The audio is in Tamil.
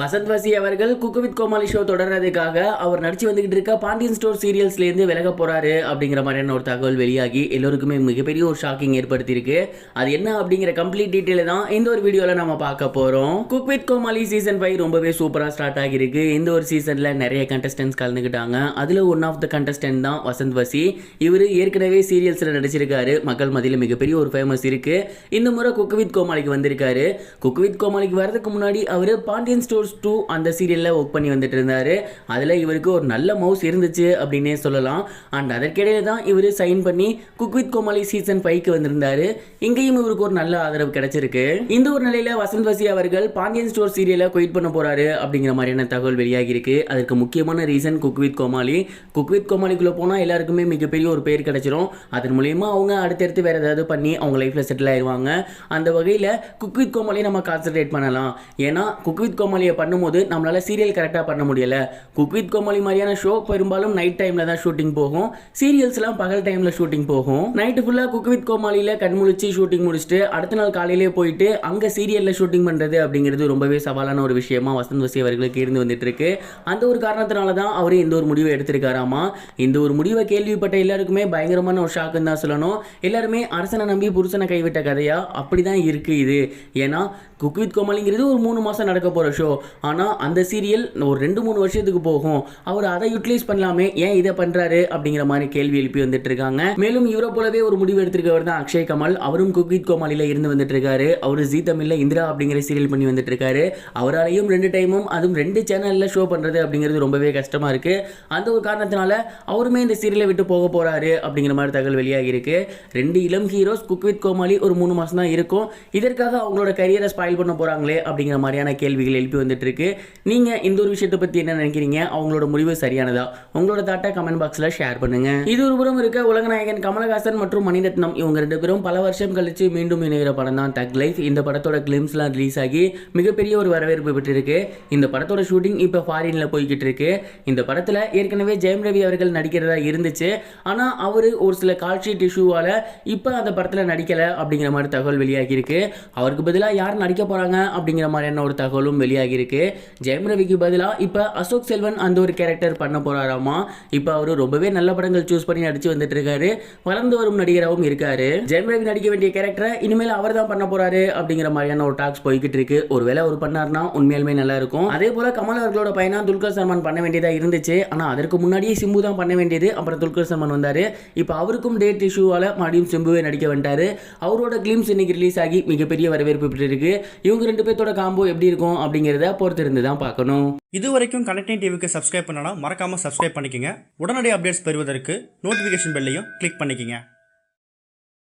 வசந்த் வசி அவர்கள் குக்குவித் கோமாளி ஷோ தொடர்றதுக்காக அவர் நடிச்சு வந்துகிட்டு இருக்க பாண்டியன் ஸ்டோர் சீரியல்ஸ்லேருந்து விலக போறாரு அப்படிங்கிற மாதிரியான ஒரு தகவல் வெளியாகி எல்லோருக்குமே மிகப்பெரிய ஒரு ஷாக்கிங் ஏற்படுத்தியிருக்கு. அது என்ன அப்படிங்கிற கம்ப்ளீட் டீட்டெயில் தான் இந்த ஒரு வீடியோவில் நம்ம பார்க்க போகிறோம் cook with Comali season five ரொம்பவே சூப்பராக ஸ்டார்ட் ஆகியிருக்கு. இந்த ஒரு சீசனில் நிறைய கண்டஸ்டன்ஸ் கலந்துக்கிட்டாங்க அதில் ஒன் ஆஃப் த கண்டஸ்டன்ட் தான் வசந்த் வசி. இவர் ஏற்கனவே சீரியல்ஸில் நடிச்சிருக்காரு. மக்கள் மத்தியில் மிகப்பெரிய ஒரு ஃபேமஸ் இருக்குது இந்த முறை குக் வித் கோமாளிக்கு வந்திருக்காரு. குக் வித் கோமாளிக்கு வரதுக்கு முன்னாடி அவர் பாண்டியன் ஸ்டோர்ஸ் டூ அந்த சீரியலில் ஒர்க் பண்ணி வந்துட்டு இருந்தார் அதில் இவருக்கு ஒரு நல்ல மவுஸ் இருந்துச்சு அப்படின்னே சொல்லலாம். அண்ட் அதற்கிடையில தான் இவர் சைன் பண்ணி குக் வித் கோமாளி சீசன் ஃபைவ்க்கு வந்திருந்தாரு. இங்கேயும் இவருக்கு ஒரு நல்ல ஆதரவு கிடைச்சிருக்கு. இந்த ஒரு நிலையில் வசந்த் வசி அவர்கள் பாண்டியன் ஸ்டோர் சீரியலை குயிட் பண்ண போறாரு அப்படிங்கிற மாதிரியான தகவல் வெளியாகி இருக்கு. அதற்கு முக்கியமான reason cook with Comali cook with கோமாளிக்குள்ளே போனால் எல்லாருக்குமே மிகப்பெரிய ஒரு பேர் கிடைச்சிரும். அதன் மூலியமா அவங்க அடுத்தடுத்து வேறு ஏதாவது பண்ணி அவங்க லைஃப்பில் செட்டில் ஆயிடுவாங்க அந்த வகையில் குக் வித் கோமாளி நம்ம கான்சென்ட்ரேட் பண்ணலாம். ஏன்னா குக் வித் கோமாளியை பண்ணும்போது நம்மளால் சீரியல் கரெக்டாக பண்ண முடியலை. குக் வித் கோமாளி மாதிரியான ஷோ பெரும்பாலும் நைட் டைமில் தான் ஷூட்டிங் போகும். சீரியல்ஸ்லாம் பகல் டைமில் ஷூட்டிங் போகும். நைட்டு ஃபுல்லாக குக் வித் கோமாளியில் கண்முழிச்சு ஷூட்டிங் முடிச்சுட்டு அடுத்த நாள் காலையிலே போயிட்டு அங்கே சீரியலில் ஷூட்டிங் பண்ணுறது அப்படிங்கிறது ரொம்பவே சவாலான ஒரு விஷயமா வசந்த் வசி அவர்களுக்கு இருந்து வந்துட்டுருக்கு. அந்த ஒரு காரணத்தினால தான் அவர் இந்த ஒரு முடிவை எடுத்திருக்காராமா. இந்த ஒரு முடிவை கேள்விப்பட்ட எல்லாருக்குமே பயங்கரமான ஒரு ஷாக்குன்னு தான் சொல்லணும். எல்லாருமே அரசனை நம்பி புருஷனை கைவிட்ட கதையாக அப்படி தான் இருக்குது இது. ஏன்னா குக் வித் கோமாளிங்கிறது ஒரு மூணு மாதம் நடக்க போகிற ஷோ ஆனால் அந்த சீரியல் ஒரு ரெண்டு மூணு வருஷத்துக்கு போகும். அவர் அதை யூட்டிலைஸ் பண்ணலாமே. ஏன் இதை பண்ணுறாரு அப்படிங்கிற மாதிரி கேள்வி எழுப்பி வந்துட்டு இருக்காங்க மேலும் இவரை போலவே ஒரு முடிவு எடுத்திருக்கவர் தான் அக்ஷய் கமல். அவரும் குக்வித் கோமாளியில் இருந்து வந்துட்டு இருக்காரு அவர் ஜீ தமிழ்ல இந்திரா அப்படிங்கிற சீரியல் பண்ணி வந்துட்டு இருக்காரு அவராலையும் ரெண்டு டைமும் அதுவும் ரெண்டு சேனலில் ஷோ பண்ணுறது அப்படிங்கிறது ரொம்பவே கஷ்டமாக இருக்கு. அந்த ஒரு காரணத்தினால அவருமே இந்த சீரியலை விட்டு போக போறாரு அப்படிங்கிற மாதிரி தகவல் வெளியாகி இருக்கு ரெண்டு இளம் ஹீரோஸ் குக் வித் கோமாளி ஒரு மூணு மாசம் தான் இருக்கும். இதற்காக அவங்களோட கரியரை ஸ்பாயில் பண்ண போறாங்களே அப்படிங்கிற மாதிரியான கேள்விகள் எழுப்பி வந்து இருக்கு நீங்க இந்த ஒரு விஷயத்தை பத்தி என்ன நினைக்கிறீங்க? அவங்களோட முடிவு சரியானதா? உங்களோட தாட்டை கமெண்ட் பாக்ஸ்ல ஷேர் பண்ணுங்க. இது ஒரு புறம் இருக்க உலகநாயகன் கமலஹாசன் மற்றும் மணிரத்னம். இவங்க ரெண்டு பேரும் பல வருஷம் கழிச்சு மீண்டும் இணைகிற படம் தான் தக் லைஃப் இந்த படத்தோட கிளிம்ஸ்லாம் ரிலீஸ் ஆகி மிகப்பெரிய ஒரு வரவேற்பு பெற்றிருக்கு. இந்த படத்தோட ஷூட்டிங் இப்போ ஃபாரினில் போய்கிட்டு இருக்கு. இந்த படத்தில் ஏற்கனவே ஜெயம் ரவி அவர்கள் நடிக்கிறதா இருந்துச்சு. ஆனால் அவர் ஒரு சில கால்ஷீட் இஷ்யூவால் இப்போ அந்த படத்தில் நடிக்கலை அப்படிங்கிற மாதிரி தகவல் வெளியாகியிருக்கு. அவருக்கு பதிலாக யார் நடிக்க போறாங்க அப்படிங்கிற மாதிரியான ஒரு தகவலும் வெளியாகி இருக்கு. ஜெயம் ரவிக்கு பதிலாக இப்போ அசோக் செல்வன் அந்த ஒரு கேரக்டர் பண்ண போறாராமா? இப்போ அவர் ரொம்பவே நல்ல படங்கள் சூஸ் பண்ணி நடிச்சு வந்துட்டு இருக்காரு வளர்ந்து வரும் நடிகராகவும் இருக்காரு. ஜெயம் ரவி நடிக்க வேண்டிய கேரக்டரை இனிமேல் அவர் தான் பண்ண போறாரு அப்படிங்கிற மாதிரியான ஒரு டாக்ஸ் போய்கிட்டு இருக்கு. ஒருவேளை அவர் பண்ணார்னா உண்மையாலுமே நல்லா இருக்கும். அதே போல கமல் அவர்களோட பையனா துல்கர் சல்மான் பண்ண வேண்டியதா இருந்துச்சு. ஆனா அதற்கு முன்னாடியே சிம்பு தான் பண்ண வேண்டியது. அப்புறம் துல்கர் சல்மான் வந்தாரு. இப்போ அவருக்கும் டேட் இஷ்யூவால மறுபடியும் சிம்புவே நடிக்க வந்துட்டாரு. அவரோட கிளிம்ஸ் இன்னைக்கு ரிலீஸ் ஆகி மிகப்பெரிய வரவேற்பு பெற்றிருக்கு. இவங்க ரெண்டு பேர்த்தோட காம்போ எப்படி இருக்கும் அப்படிங்கிறத பொறுத்திருந்து தான் பார்க்கணும். இது வரைக்கும் கனெக்டிங் டிவிக்கு சப்ஸ்கிரைப் பண்ணனா மறக்காம சப்ஸ்கிரைப் பண்ணிக்கங்க. உடனடி அப்டேட்ஸ் பெறுவதற்கு நோட்டிஃபிகேஷன் பெல்லையும் கிளிக் பண்ணிக்கங்க.